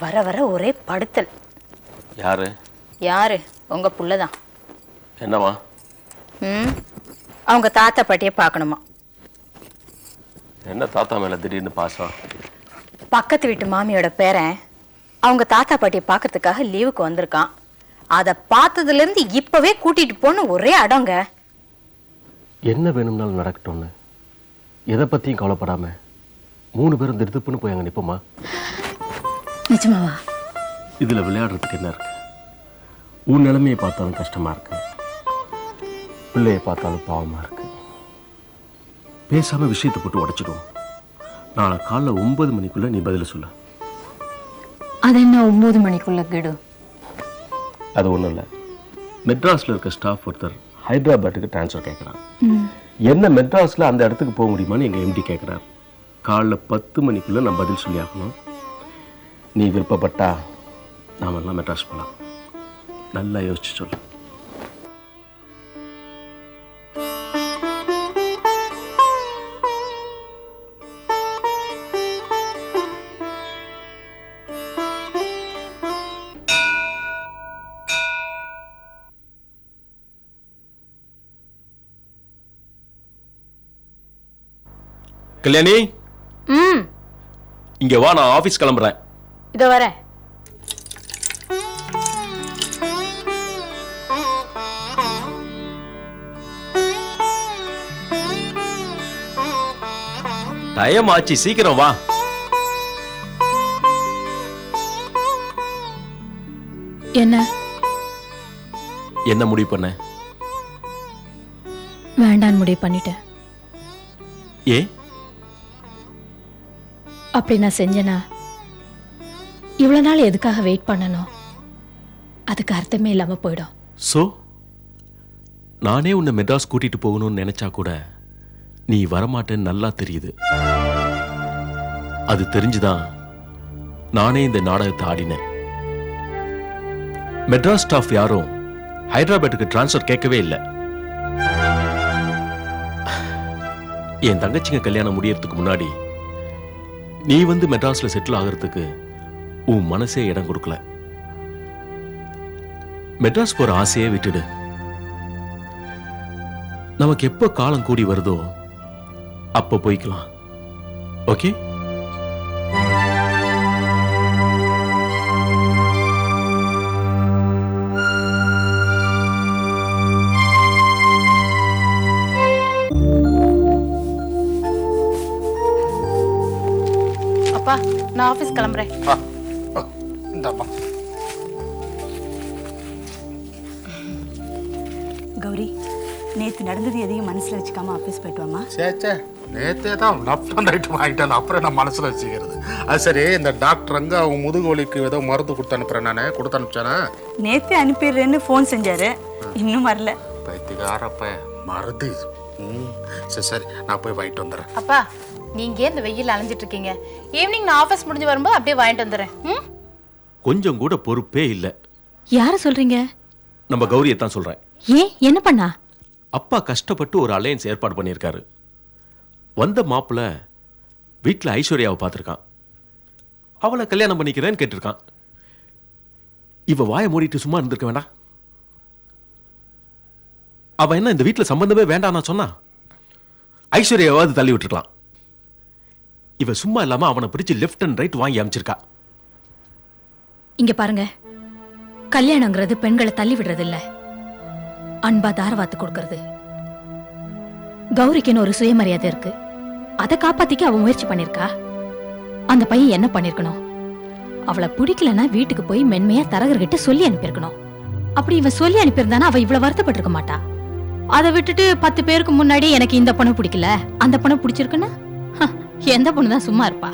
வர வர ஒரே படுத்தல். யாரு? யாரு? உங்க புள்ளதான் என்னவா ம்? அவங்க தாத்தா பாட்டியை பார்க்கணுமா? என்ன தாத்தா மேல திடீர்னு பாசம்? பக்கத்து வீட்டு மாமியோட பேரன் அவங்க தாத்தா பாட்டியை பார்க்கறதுக்காக லீவுக்கு வந்திருக்கான். அதை பார்த்ததுலேருந்து இப்பவே கூட்டிட்டு போன்னு ஒரே அடங்க. என்ன வேணும்னாலும் நடக்கட்டும்னு. எதை பத்தியும் கவலைப்படாம மூணு பேரும் திருத்துப்புன்னு போய் அங்க நிப்போமா? நிஜமாவா? இதுல விளையாடுறதுக்கு என்ன இருக்கு? உன் நிலைமையை பார்த்தாலும் கஷ்டமா இருக்கு. பிள்ளையை பார்த்தாலும் பாவமா இருக்கு. பேசாம விஷயத்தை போட்டு உடைச்சிடுவோம். நாளை காலைல ஒன்பது மணிக்குள்ள நீ பதில சொல்லு. அது என்ன ஒன்பது மணிக்குள்ள கெடு. அது ஒன்றும் இல்லை. மெட்ராஸில் இருக்க ஸ்டாஃப் ஒருத்தர் ஹைதராபாத்துக்கு ட்ரான்ஸ்ஃபர் கேட்குறான் என்ன மெட்ராஸில் அந்த இடத்துக்கு போக முடியுமான்னு எங்கள் எம்டி கேட்குறார் காலைல பத்து மணிக்குள்ளே நான் பதில் சொல்லி ஆகணும் நீ விருப்பப்பட்டா நாம எல்லாம் மெட்ராஸ் போகலாம் நல்லா யோசிச்சு சொல்லு. கல்யாணி? இங்க வா நான் ஆபீஸ் கிளம்புறேன். இதோ வரேன் டைம் ஆச்சு சீக்கிரம் வா. என்ன? என்ன முடிவு பண்ண? வேண்டான்னு முடிவு பண்ணிட்டேன் ஏ அப்படி நான் செஞ்சேனா? இவ்வளோ நாள் எதுக்காக வெயிட் பண்ணணும்? அதுக்கு அர்த்தமே இல்லாமல் போயிடும். சோ நானே உன்னை மெட்ராஸ் கூட்டிட்டு போகணும்னு நினைச்சா கூட நீ வரமாட்டேன்னு நல்லா தெரியுது. அது தெரிஞ்சுதான் நானே இந்த நாடகத்தை ஆடினேன். மெட்ராஸ் ஸ்டாஃப் யாரும் ஹைதராபாத்துக்கு டிரான்ஸ்ஃபர் கேட்கவே இல்லை. என் தங்கச்சிங்க கல்யாணம் முடியறதுக்கு முன்னாடி நீ வந்து மெட்ராஸில் செட்டில் ஆகிறதுக்கு உன் மனசே இடம் கொடுக்கல. மெட்ராஸ் போற ஆசையே விட்டுடு. நமக்கு எப்போ காலம் கூடி வருதோ அப்ப போய்க்கலாம். ஓகே? அப்பா நான் ஆஃபீஸ் கிளம்புறேன். இந்தாம்மா கௌரி நேத்து நடந்தது எதையும் மனசுல வச்சுக்காம ஆபீஸ் போயிட்டு வாமா சேச்சே நேத்தே தான் லெஃப்ட் அண்ட் ரைட் வாங்கிட்டேன். அப்புறம் நான் மனசில் வச்சுக்கிறது? அது சரி இந்த டாக்டர் அங்கே அவங்க முதுகு வலிக்கு ஏதோ மருந்து கொடுத்து அனுப்புகிறேன் நான். கொடுத்து அனுப்பிச்சேனா? நேத்து அனுப்பிடுறேன்னு ஃபோன் செஞ்சாரு. இன்னும் வரல. பைத்தியக்காரப்ப மருந்து ம் சரி சரி நான் போய் வாங்கிட்டு வந்துடுறேன். அப்பா நீங்க ஏன் இந்த வெயில் அலைஞ்சிட்டு இருக்கீங்க. ஈவினிங் நான் ஆஃபீஸ் முடிஞ்சு வரும்போது அப்படியே வாங்கிட்டு வந்துடுறேன். ம்? கொஞ்சம் கூட பொறுப்பே இல்லை. யார சொல்றீங்க? நம்ம கௌரியை தான் சொல்றேன். ஏன் என்ன பண்ணா? அப்பா கஷ்டப்பட்டு ஒரு அலையன்ஸ் ஏற்பாடு பண்ணியிருக்காரு. வந்த மாப்பிள்ள வீட்டில் ஐஸ்வர்யாவை பார்த்துருக்கான். அவளை கல்யாணம் பண்ணிக்கிறேன்னு கேட்டிருக்கான். இவ வாயை மூடிட்டு சும்மா இருந்திருக்க வேண்டாம். அவ என்ன இந்த வீட்டில் சம்பந்தமே வேண்டாம் நான் சொன்னா? ஐஸ்வர்யாவாவது தள்ளி விட்டுருக்கலாம். இவ சும்மா இல்லாம அவனை பிடிச்சு லெஃப்ட் அண்ட் ரைட் வாங்கி அமைச்சிருக்கா. இங்க பாருங்க. கல்யாணங்கிறது பெண்களை தள்ளி விடுறது இல்ல அன்பா தாரவாத்து கொடுக்கறது. கௌரிக்குன்னு ஒரு சுயமரியாதை இருக்கு. அதை காப்பாத்திக்க அவ முயற்சி பண்ணிருக்கா? அந்த பையன் என்ன பண்ணிருக்கணும்? அவளை பிடிக்கலன்னா வீட்டுக்கு போய் மென்மையா தரகர்கிட்ட சொல்லி அனுப்பியிருக்கணும். அப்படி இவன் சொல்லி அனுப்பியிருந்தானா அவ இவ்வளவு வருத்தப்பட்டிருக்க மாட்டா? அதை விட்டுட்டு பத்து பேருக்கு முன்னாடி எனக்கு இந்த பொண்ணு பிடிக்கல. அந்த பொண்ணு பிடிச்சிருக்குன்னா? ஹ, எந்த பொண்ணு தான் சும்மா இருப்பா?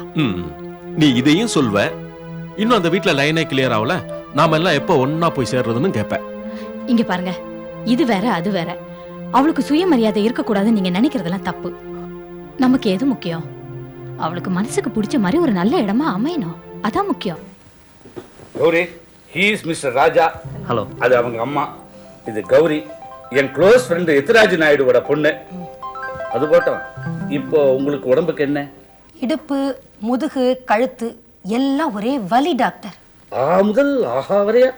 நீ இதையும் சொல்வ. இன்னும் அந்த வீட்டில் லைனே கிளியர் ஆகல. நாம எல்லாம் எப்போ ஒண்ணா போய் சேர்றதுன்னு கேட்பேன். இங்க பாருங்க. இது வேற அது வேற. அவளுக்கு சுயமரியாதை இருக்கக்கூடாதுன்னு நீங்க நினைக்கிறதெல்லாம் தப்பு. நமக்கு எது முக்கியம்? அவளுக்கு மனசுக்கு பிடிச்ச மாதிரி ஒரு நல்ல இடமா அமையணும். அதான் முக்கியம். Gauri he is mister Raja. Hello அது அவங்க அம்மா. இது கௌரி. என் க்ளோஸ் ஃப்ரெண்டு எத்திராஜ் நாயுடுவோட பொண்ணு. அது போட்டோம். இப்போ உங்களுக்கு உடம்புக்கு என்ன? இடுப்பு முதுகு கழுத்து எல்லாம் ஒரே வலி டாக்டர். ஆ முதல் ஆஹா வரையா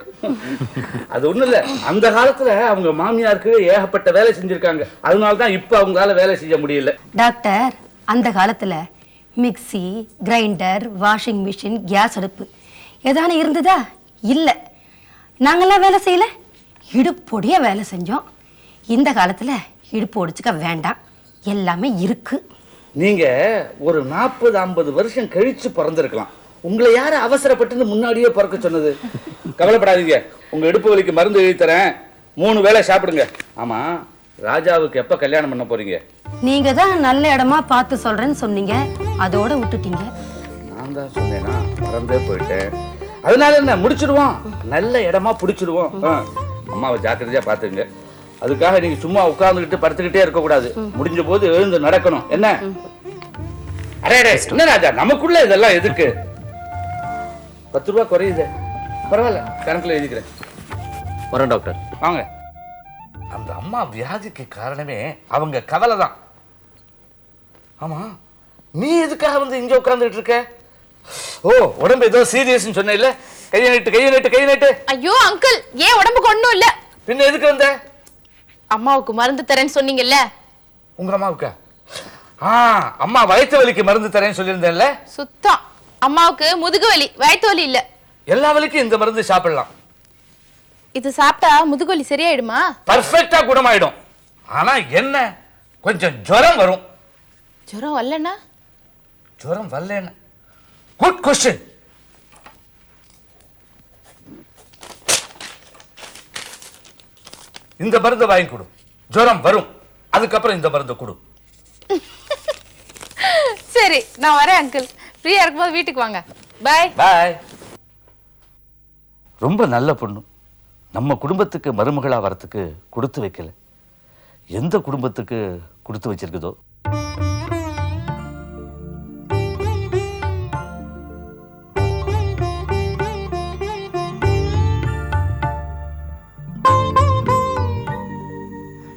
அது ஒண்ணும் இல்ல. அந்த காலத்துல அவங்க மாமியாருக்கு ஏகப்பட்ட வேலை செஞ்சிருக்காங்க. அதனால தான் இப்ப அவங்களால வேலை செய்ய முடியல. டாக்டர் அந்த காலத்துல mixie grinder washing machine gas அடுப்பு ஏதான இருந்ததா? இல்லை. நாங்கெல்லாம் வேலை செய்யல. இடுப்பொடிய வேலை செஞ்சோம். இந்த காலத்துல இடுப்பு ஒடிச்சுக்க வேண்டாம். எல்லாமே இருக்கு. நீங்க ஒரு நாற்பது ஐம்பது வருஷம் கழிச்சு பிறந்திருக்கலாம். உங்களை யாரு அவசரப்பட்டு முன்னாடியே பிறக்க சொன்னது? கவலைப்படாதீங்க. உங்க இடுப்பு வலிக்கு மருந்து எழுதி தரேன். மூணு வேளை சாப்பிடுங்க. ஆமா ராஜாவுக்கு எப்ப கல்யாணம் பண்ண போறீங்க? நீங்க தான் நல்ல இடமா பார்த்து சொல்றேன்னு சொன்னீங்க. அதோட விட்டுட்டீங்க. நான் தான் சொன்னேனா? மறந்தே போயிட்டேன். அதனால என்ன? முடிச்சிடுவோம். நல்ல இடமா பிடிச்சிடுவோம். அம்மாவை ஜாக்கிரதையா பாத்துங்க அதுக்காக நீங்க சும்மா உட்கார்ந்துகிட்டு படுத்துக்கிட்டே இருக்க கூடாது முடிஞ்ச போது எழுந்து நடக்கணும். என்ன? அரே அரே, என்ன ராஜா? நமக்குள்ள இதெல்லாம் எதுக்கு? பத்து ரூபா குறையுது. பரவாயில்ல கணக்குல எழுதிக்கிறேன். வரேன் டாக்டர் வாங்க. அந்த அம்மா வியாதிக்கு காரணமே அவங்க கவலை தான் ஆமா நீ எதுக்காக வந்து இங்க உட்கார்ந்துட்டு இருக்க? ஓ உடம்பு ஏதோ சீரியஸ்னு சொன்ன இல்ல கையை நீட்டு கையை நீட்டு கையை நீட்டு. ஐயோ அங்கிள் ஏன் உடம்புக்கு ஒண்ணும் இல்ல? பின்ன எதுக்கு வந்த? அம்மாவுக்கு மருந்து தரேன்னு சொன்னீங்கல்ல? உங்க அம்மாவுக்கா? ஆ அம்மா வயிற்று வலிக்கு மருந்து தரேன்னு சொல்லியிருந்தேன்ல? சுத்தம். அம்மாவுக்கு முதுகு வலி வயிற்று வலி இல்ல. எல்லா வலிக்கும் இந்த மருந்து சாப்பிடலாம். இது சாப்பிட்டா முதுகு வலி சரியாயிடுமா? பர்ஃபெக்டா குணமாயிடும். ஆனா என்ன? கொஞ்சம் ஜுரம் வரும். ஜுரம் வரலன்னா? ஜுரம் வரலன்னு? குட் கொஸ்டின் இந்த மருந்தை வாங்கி கொடு. ஜுரம் வரும். அதுக்கப்புறம் இந்த மருந்தை கொடு. சரி நான் வரேன் அங்கிள் ஃப்ரீயா இருக்கும்போது வீட்டுக்கு வாங்க. பை பாய் ரொம்ப நல்ல பொண்ணு. நம்ம குடும்பத்துக்கு மருமகளா வரத்துக்கு கொடுத்து வைக்கல. எந்த குடும்பத்துக்கு கொடுத்து வச்சிருக்குதோ?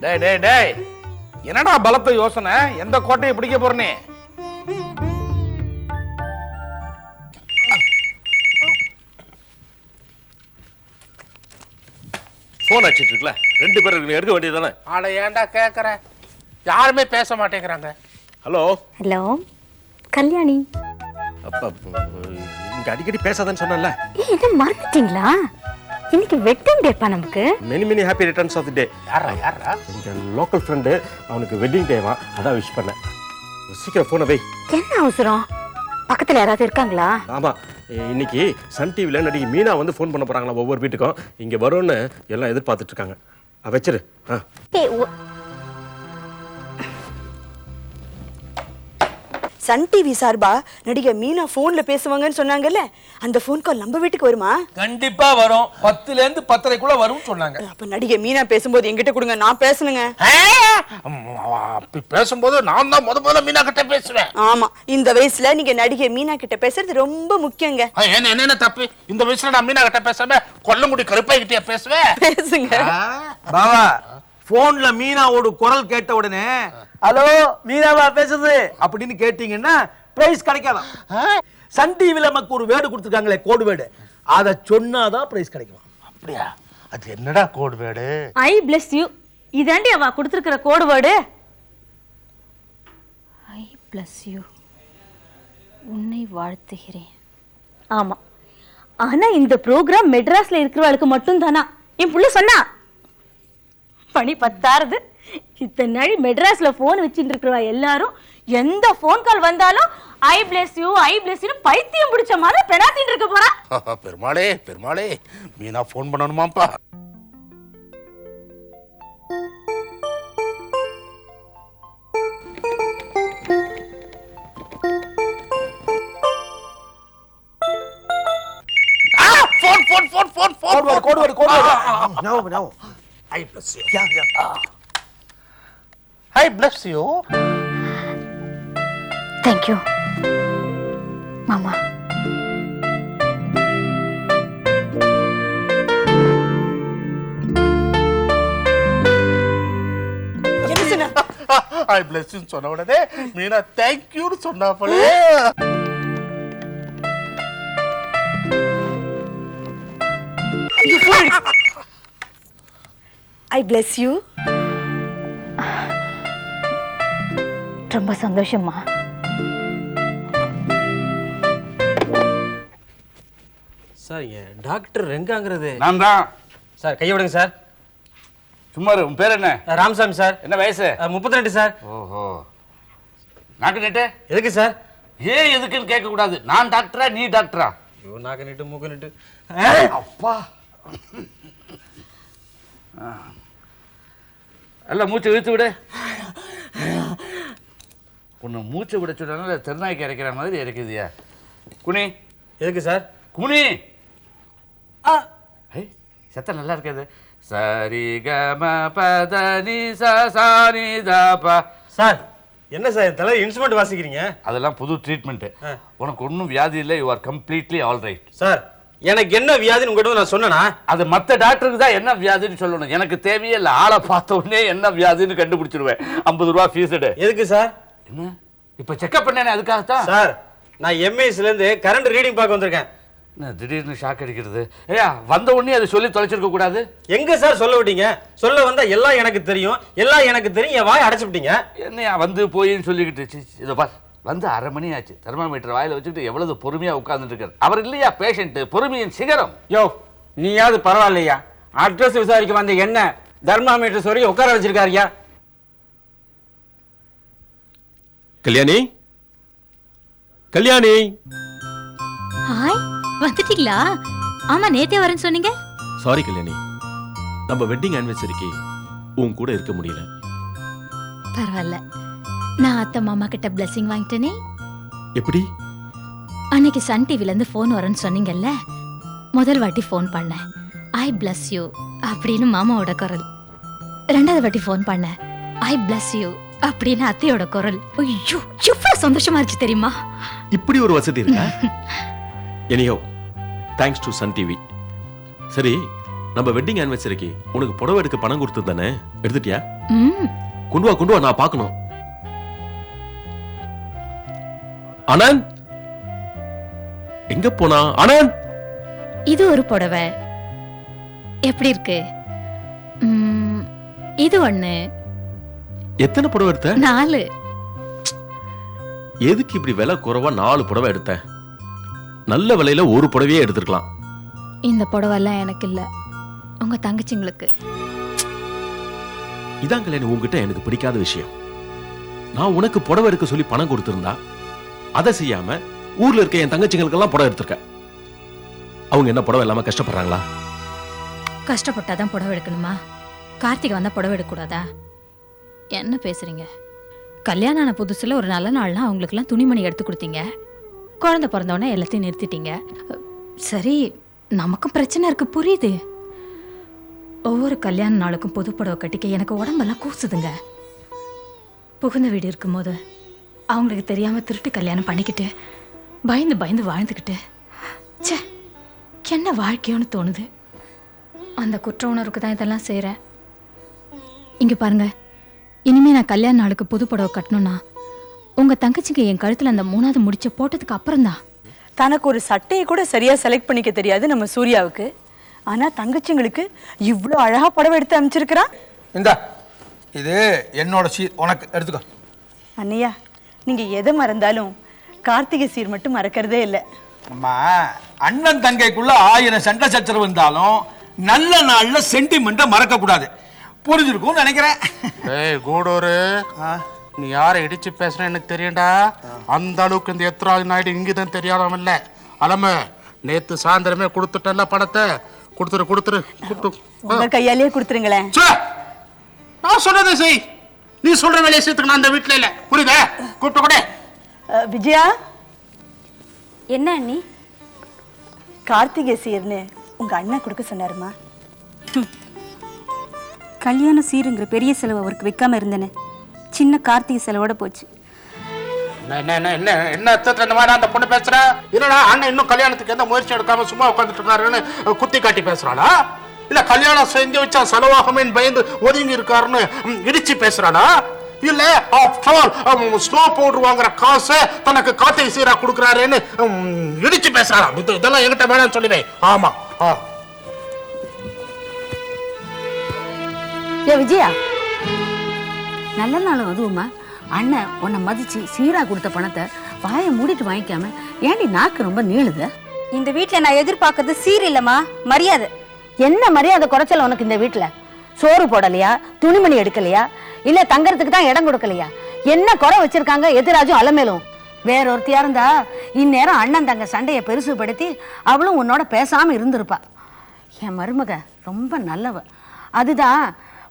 டேய் டேய் டேய். என்னடா பலத்த யோசனை? எந்த கோட்டையை பிடிக்க போறனே? ஃபோன் அடிச்சிட்டு இருக்குல்ல? ரெண்டு பேர் இருக்கு, எடுக்க வேண்டியதானே ஆட ஏன்டா கேட்குற யாருமே பேச மாட்டேங்கிறாங்க. ஹலோ? ஹலோ? கல்யாணி? அப்பா இங்க அடிக்கடி பேசாதன்னு சொன்னேன்ல. இது மறந்துட்டீங்களா? இன்னைக்கு வெட்டிங் டேப்பா நமக்கு. Many many happy returns of the day யாரா யாரா இந்த லோக்கல் ஃப்ரெண்டு அவனுக்கு வெட்டிங் டேவா அதான் விஷ் பண்ணேன். சீக்கிரம் ஃபோனை வை. என்ன அவசரம்? பக்கத்துல யாராவது இருக்காங்களா? ஆமா. இன்னைக்கு சன் டிவியில் நடிகை மீனா வந்து ஃபோன் பண்ண போகிறாங்களா ஒவ்வொரு வீட்டுக்கும். இங்கே வரும்னு எல்லாம் எதிர்பார்த்துட்ருக்காங்க வச்சிரு. ஆ சன் டிவி சார்பா நடிகை மீனா போன்ல பேசுவாங்கன்னு சொன்னாங்கல்ல? அந்த ஃபோன் கால் நம்ம வீட்டுக்கு வருமா? கண்டிப்பா வரும். பத்துல இருந்து பத்தரைக்குள்ள வரும்னு சொன்னாங்க. அப்ப நடிகை மீனா பேசும்போது என்கிட்ட கொடுங்க நான் பேசணுங்க பேசும்போது நான் தான் முத முதல்ல மீனா கிட்ட பேசுவேன். ஆமா இந்த வயசுல நீங்க நடிகை மீனா கிட்ட பேசுறது ரொம்ப முக்கியங்க. என்ன என்னென்ன தப்பு? இந்த வயசுல நான் மீனா கிட்ட பேசாம கொல்லங்குடி கருப்பாய் கிட்டே பேசுவேன்? பேசுங்க. பாவா போன்ல மீனாவோட குரல் கேட்ட உடனே ஹலோ மீனாவா பேசுது அப்படின்னு கேட்டீங்கன்னா பிரைஸ் கிடைக்கலாம் சன் டிவில நமக்கு ஒரு வேர்டு கொடுத்துருக்காங்களே கோடு வேர்டு. அதை சொன்னாதான் பிரைஸ் கிடைக்கும் அப்படியா? அது என்னடா கோடு வேடு ஐ பிளஸ் யூ இதாண்டி அவ கொடுத்துருக்கிற code word. I bless you உன்னை வாழ்த்துகிறேன். ஆமா. ஆனா இந்த ப்ரோக்ராம் மெட்ராஸ்ல இருக்கிறவளுக்கு மட்டும் தானா என் புள்ள சொன்னா. பணி பத்தாறுது இத்தனை நாள் மெட்ராஸ்ல போன் வச்சுட்டு இருக்கிறவ எல்லாரும்? எந்த ஃபோன் கால் வந்தாலும் I bless you I bless you பைத்தியம் பிடிச்ச மாதிரி பெணாத்தின்னு இருக்க போறா. பெருமாளே பெருமாளே Meena phone பண்ணணுமாப்பா phone phone phone phone code word code code word no no I bless you yeah. Yeah I bless you thank you மாமா ஐ பிளஸ் யூ சொன்ன உடனே மீனா தேங்க்யூன்னு சொன்னா போலே. ஐ பிளஸ் யூ ரொம்ப சந்தோஷம்மா. சார் டாக்டர் ரெங்காங்கிறது நான் தான் சார் கையை விடுங்க சார். சும்மா. உன் பேர் என்ன? ராமசாமி சார். என்ன வயசு? முப்பத்தி ரெண்டு சார். ஓஹோ. நாக்கு நெட்டு? எதுக்கு சார்? ஏன் எதுக்குன்னு கேட்க கூடாது நான் டாக்டரா நீ டாக்டரா? ஐயோ நாக்கு நிட்டு மூக்கு நிட்டு. அப்பா. அல்ல மூச்சு இழுத்து விடு. உன்னை மூச்சை விட சொன்னால திருநாய்க்கு இறக்கிற மாதிரி இறக்குதியா. குனி. எதுக்கு சார்? குனி. ஐ சத்தம் நல்லா இருக்காது. சரி க ம பத நி ச சா நி த ப சார் என்ன சார் தலை இன்ஸ்ட்ருமெண்ட் வாசிக்கிறீங்க? அதெல்லாம் புது ட்ரீட்மெண்ட்டு உனக்கு ஒன்றும் வியாதி இல்லை you are completely all right sir எனக்கு என்ன வியாதின்னு உங்ககிட்ட நான் சொன்னேனா? அது மற்ற டாக்டருக்கு தான் என்ன வியாதின்னு சொல்லணும். எனக்கு தேவையே இல்லை. ஆளை பார்த்த உடனே என்ன வியாதின்னு கண்டுபிடிச்சிருவேன். ஐம்பது ரூபா ஃபீஸ் எடு. எதுக்கு சார்? என்ன? இப்போ செக்அப் பண்ணேனே அதுக்காகத்தான்? சார் நான் எம்ஏஸ்ல இருந்து கரண்ட் ரீடிங் பார்க்க வந்திருக்கேன். என்ன திடீர்னு ஷாக் அடிக்கிறது? ஏயா வந்த உடனே அதை சொல்லி தொலைச்சிருக்க கூடாது? எங்க சார் சொல்ல விட்டீங்க? சொல்ல வந்தா எல்லாம் எனக்கு தெரியும். எல்லாம் எனக்கு தெரியும். என் வாயை அடைச்சு விட்டீங்க. என்னையா வந்து போயின்னு சொல்லிக்கிட்டு இதோ பார். வந்து அரை மணி ஆச்சு. தெர்மாமீட்டர் வாயில வச்சுக்கிட்டு எவ்வளவு பொறுமையா உட்கார்ந்துட்டு இருக்காரு. அவர் இல்லையா பேஷண்ட் பொறுமையின் சிகரம். யோ நீயாவது பரவாயில்லையா? அட்ரஸ் விசாரிக்க வந்த என்ன? தர்மாமீட்டர் சொல்லி உட்கார வச்சிருக்காருயா? கல்யாணி? கல்யாணி? ஹாய் வந்துட்டீங்களா? ஆமா நேத்தே வரேன்னு சொன்னீங்க. சாரி கல்யாணி. நம்ம வெட்டிங் ஆனிவர்சரிக்கு உன் கூட இருக்க முடியல. பரவாயில்ல. நான் அத்தை மாமா கிட்ட பிளெஸிங் வாங்கிட்டேனே. எப்படி? அன்னைக்கு சன் டிவில இருந்து ஃபோன் வரேன்னு சொன்னீங்கல்ல? முதல் வாட்டி ஃபோன் பண்ணேன் ஐ bless யூ அப்படின்னு மாமாவோட குரல். ரெண்டாவது வாட்டி ஃபோன் பண்ணேன் ஐ bless யூ அப்படின்னு அத்தையோட குரல். ஐயோ எவ்வளவு சந்தோஷமா இருந்துச்சு தெரியுமா? இப்படி ஒரு வசதி இருக்கா? Anyway thanks to Sun TV சரி நம்ம வெட்டிங் ஆனிவர்சரிக்கு உனக்கு புடவை எடுக்க பணம் கொடுத்து தானே எடுத்துட்டியா? கொண்டு வா கொண்டு வா நான் பார்க்கணும். ஆனந்த்! எங்க போனா? ஆனந்த்! இது ஒரு புடவை. எப்படி இருக்கு? இது ஒண்ணு. எத்தனை புடவை எடுத்த? நாலு. எதுக்கு இப்படி விலை குறைவா நாலு புடவை எடுத்த? நல்ல விலையில ஒரு புடவையே எடுத்துருக்கலாம். இந்த புடவெல்லாம் எனக்கு இல்ல. உங்க தங்கச்சிங்களுக்கு. இதான் கல்யாணி உங்ககிட்ட எனக்கு பிடிக்காத விஷயம். நான் உனக்கு புடவை எடுக்க சொல்லி பணம் கொடுத்திருந்தா அதை செய்யாம ஊர்ல இருக்க என் தங்கச்சிங்களுக்கெல்லாம் புடவை எடுத்திருக்க. அவங்க என்ன புடவை இல்லாம கஷ்டப்படுறாங்களா? கஷ்டப்பட்டாதான் புடவை எடுக்கணுமா? கார்த்திகை வந்தா புடவை எடுக்கக்கூடாதா? என்ன பேசுறீங்க? கல்யாணம் ஆன புதுசுல ஒரு நல்ல நாள்னா அவங்களுக்குலாம் துணிமணி எடுத்து கொடுத்தீங்க. குழந்தை பிறந்தோடனே எல்லாத்தையும் நிறுத்திட்டீங்க. சரி நமக்கும் பிரச்சனை இருக்கு புரியுது. ஒவ்வொரு கல்யாண நாளுக்கும் புதுப்படவை கட்டிக்க எனக்கு உடம்பெல்லாம் கூசுதுங்க. புகுந்த வீடு இருக்கும்போது அவங்களுக்கு தெரியாம திருட்டு கல்யாணம் பண்ணிக்கிட்டு பயந்து பயந்து வாழ்ந்துக்கிட்டு. ச்சே என்ன வாழ்க்கையோன்னு தோணுது. அந்த குற்ற உணர்வுக்கு தான் இதெல்லாம் செய்கிறேன் இங்கே பாருங்கள் இனிமே நான் கல்யாண நாளுக்கு புது புடவை கட்டணும்னா உங்க தங்கச்சிங்க என் கழுத்துல அந்த மூணாவது முடிச்ச போட்டதுக்கு அப்புறம் தான் தனக்கு ஒரு சட்டையை கூட சரியா செலக்ட் பண்ணிக்க தெரியாது நம்ம சூர்யாவுக்கு. ஆனா தங்கச்சிங்களுக்கு இவ்ளோ அழகா புடவை எடுத்து அமைச்சிருக்கிறான் இந்தா இது என்னோட சீர். உனக்கு எடுத்துக்கோ. அண்ணையா நீங்க எதை மறந்தாலும் கார்த்திகை சீர் மட்டும் மறக்கிறதே இல்லை. அம்மா அண்ணன் தங்கைக்குள்ள ஆயிரம் சண்டை சச்சரவு இருந்தாலும் நல்ல நாள்ல சென்டிமெண்ட்டை மறக்க கூடாது புரிஞ்சிருக்கும்னு நினைக்கிறேன். ஏய் கூடூரு. நீ யாரை இடிச்சு பேசுற எனக்கு தெரியும்டா. அந்த அளவுக்கு இந்த எத்ராஜ் நாயுடு இங்கதான் தெரியாதவன் இல்ல. அலம நேத்து சாயந்தரமே கொடுத்துட்டல பணத்தை. கொடுத்துரு கொடுத்துரு கொடுத்து உங்க கையாலேயே கொடுத்துருங்களேன். சே, நான் சொன்னதை செய். நீ சொல்ற வேலையை சேர்த்துக்க நான் அந்த வீட்டுல இல்ல. புரியுதா? கூப்பிட்டு கூட. விஜயா? என்ன அண்ணி? கார்த்திகை சீர்னு உங்க அண்ணன் கொடுக்க சொன்னாருமா? கல்யாண சீருங்கிற பெரிய செலவு அவருக்கு வைக்காம இருந்தேனே. சின்ன கார்த்திகை செலவோட போச்சு. என்ன என்ன என்ன என்ன என்ன இந்த மாதிரி அந்த பொண்ணு பேசுற? என்னடா அண்ணன் இன்னும் கல்யாணத்துக்கு எந்த முயற்சி எடுக்காம சும்மா உட்காந்துட்டு இருக்காருன்னு குத்தி காட்டி பேசுறாளா? இல்ல கல்யாணம் செஞ்சு வச்சா செலவாகுமேன்னு பயந்து ஒதுங்கி இருக்காருன்னு ம், இடிச்சு பேசுறாளா? இல்ல ஆஃப்டர் ஸ்னோ பவுடர் வாங்குற காசை தனக்கு கார்த்திகை சீரா கொடுக்குறாருன்னு ம், இடிச்சு பேசுறாளா? இதெல்லாம் என்கிட்ட வேணாம்னு சொல்லிடுறேன் ஆமா ஆ. ஏ விஜயா? நல்ல நாளும் அதுவுமா? அண்ணன் உன்னை மதிச்சு சீரா கொடுத்த பணத்தை வாயை மூடிட்டு வாங்கிக்காம ஏன்டி நாக்கு ரொம்ப நீளுது? இந்த வீட்ல நான் எதிர்பார்க்கறது சீர் இல்லம்மா மரியாதை. என்ன மரியாதை குறைச்சல உனக்கு இந்த வீட்டுல சோறு போடலையா? துணிமணி எடுக்கலையா? இல்ல தங்கறதுக்கு தான் இடம் கொடுக்கலையா? என்ன குறை வச்சிருக்காங்க எதிராஜும் அலமேலும்? வேற ஒருத்தியா இருந்தா இந்நேரம் அண்ணன் தங்க சண்டையை பெருசுபடுத்தி அவளும் உன்னோட பேசாம இருந்திருப்பா. என் மருமக ரொம்ப நல்லவ. அதுதான்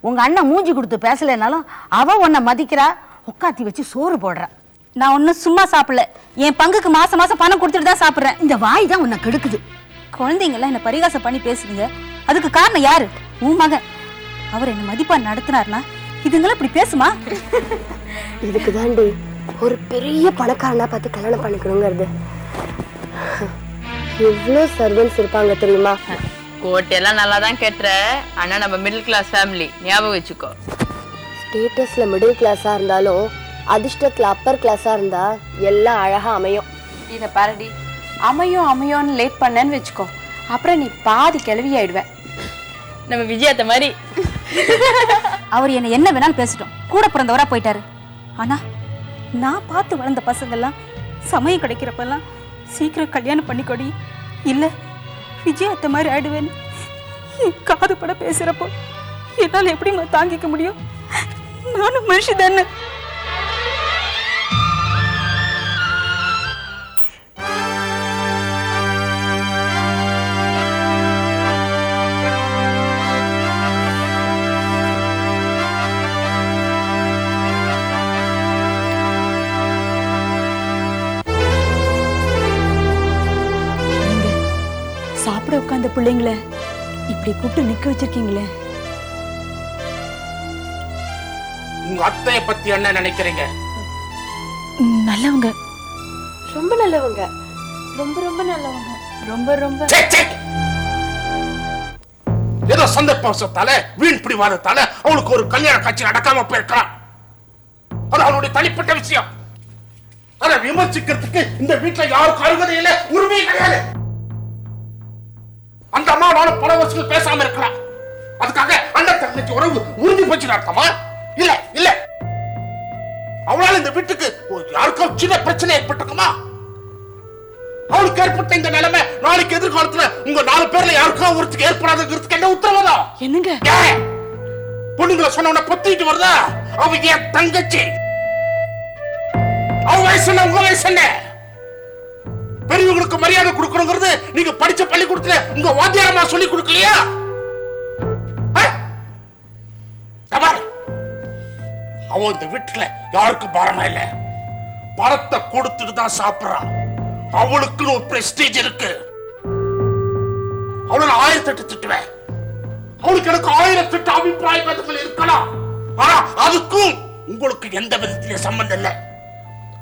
உங்க அண்ணன் மூஞ்சி கொடுத்து பேசலைனாலும் அவ உன்னை மதிக்கிறா உட்காத்தி வச்சு சோறு போடுறா. நான் ஒன்றும் சும்மா சாப்பிடல. என் பங்குக்கு மாசம் மாசம் பணம் கொடுத்துட்டு தான் சாப்பிட்றேன். இந்த வாய் தான் உன்னை கெடுக்குது. குழந்தைங்கெல்லாம் என்ன பரிகாசம் பண்ணி பேசுதுங்க. அதுக்கு காரணம் யாரு? உன் மகன். அவர் என்ன மதிப்பா நடத்தினார்னா இதுங்களாம் இப்படி பேசுமா? இதுக்கு தாண்டி ஒரு பெரிய பணக்காரனா பார்த்து கல்யாணம் பண்ணிக்கணுங்கிறது. எவ்வளோ சர்வன்ஸ் இருப்பாங்க தெரியுமா? கோட்டையெல்லாம் நல்லா தான் கேட்டுற. ஆனா நம்ம மிடில் கிளாஸ் ஃபேமிலி ஞாபகம் வச்சுக்கோ. ஸ்டேட்டஸ்ல மிடில் கிளாஸா இருந்தாலும் அதிர்ஷ்டத்துல அப்பர் கிளாஸா இருந்தா எல்லாம் அழகா அமையும். இத பாருடி அமையும் அமையோன்னு லேட் பண்ணேன்னு வச்சுக்கோ. அப்புறம் நீ பாதி கிளவி ஆயிடுவ. நம்ம விஜயாத்த மாதிரி. அவர் என்ன என்ன வேணாலும் பேசட்டும். கூட பிறந்தவரா போயிட்டாரு. ஆனா நான் பார்த்து வளர்ந்த பசங்கெல்லாம் சமயம் கிடைக்கிறப்பெல்லாம் சீக்கிரம் கல்யாணம் பண்ணிக்கொடி. இல்ல விஜய் அத்தை மாதிரி ஆயிடுவேன்னு. என் காது பட பேசுறப்போ என்னால் எப்படி தாங்கிக்க முடியும்? நானும் மனுஷி தானே. உட்கார்ந்த பிள்ளைங்கள இப்படி கூப்பிட்டு நிக்க வச்சிருக்கீங்களே? உங்க அத்தைய பத்தி என்ன நினைக்கிறீங்க? நல்லவங்க. ரொம்ப நல்லவங்க. ரொம்ப ரொம்ப நல்லவங்க. ரொம்ப ரொம்ப. ஏதோ சந்தர்ப்பவசத்தால வீண் பிடிவாதத்தால அவளுக்கு ஒரு கல்யாண காட்சி நடக்காம போயிருக்கலாம். அது அவளுடைய தனிப்பட்ட விஷயம். அதை விமர்சிக்கிறதுக்கு இந்த வீட்டுல யாருக்கும் அருகதை இல்ல உரிமை கிடையாது. அந்த அம்மா நானும் பல வருஷங்கள் பேசாம இருக்கலாம். அதுக்காக அண்ணன் தங்கச்சி உறவு உறுதி போச்சு அர்த்தமா? இல்ல இல்ல. அவளால இந்த வீட்டுக்கு ஒரு யாருக்கோ சின்ன பிரச்சனை ஏற்பட்டிருக்குமா? அவளுக்கு ஏற்பட்ட இந்த நிலைமை நாளைக்கு எதிர்காலத்துல உங்க நாலு பேர்ல யாருக்கோ ஒருத்துக்கு ஏற்படாதுங்கிறதுக்கு என்ன உத்தரவாதம்? என்னங்க? பொண்ணுங்களை சொன்ன பொத்திட்டு வருதா? அவ என் தங்கச்சி. அவ வயசு உங்க வயசு என்ன? பெரியவங்களுக்கு மரியாதை கொடுக்கணுங்கிறது நீங்க படிச்ச பள்ளிக்கூடத்துல உங்க வாத்தியாரமா சொல்லி கொடுக்கலையா? ஆ? அவன் இந்த வீட்டுல யாருக்கும் பாரமா இல்ல. பணத்தை கொடுத்துட்டு தான் சாப்பிடுறான். அவளுக்குன்னு ஒரு பிரஸ்டீஜ் இருக்கு. அவளை நான் ஆயிரத்தி எட்டு திட்டுவேன். அவளுக்கு எனக்கு ஆயிரத்தெட்டு அபிப்பிராய பேதங்கள் இருக்கலாம். ஆனா அதுக்கும் உங்களுக்கு எந்த விதத்திலே சம்பந்தம் இல்லை.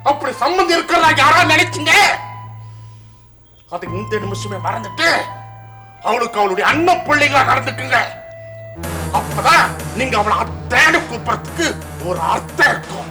அப்படி சம்பந்தம் இருக்கிறதா யாரா நினைச்சீங்க? அது இந்த நிமிஷமே மறந்துட்டு அவளுக்கு அவளுடைய அண்ணன் பிள்ளைகளா நடந்துக்குங்க. அப்பதான் நீங்க அவளை அத்தேன்னு கூப்பிடுறதுக்கு ஒரு அர்த்தம் இருக்கும்.